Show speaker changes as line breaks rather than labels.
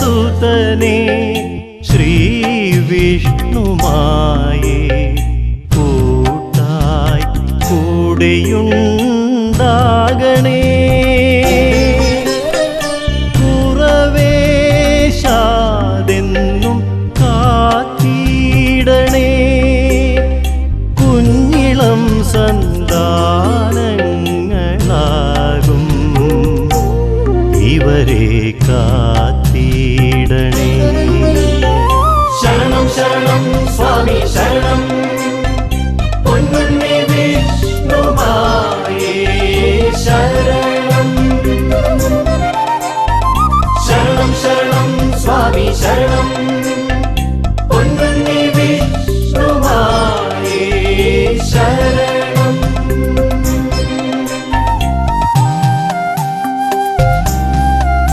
സുതനെ ശ്രീ വിഷ്ണുമായേ കൂട്ടായി കൂടെയുണ്ടാകണേ. കുറവേശാതെന്നും കാത്തിടണേ. കുഞ്ഞിളം സന്താനങ്ങളാകും ഇവരെ കാത്തിടണേ.
ശരണം ശരണം സ്വാമി ശരണം. ശരണം. ശരണം ശരണം സ്വാമി ശരണം. വിഷ്ണുമായേ ശരണം.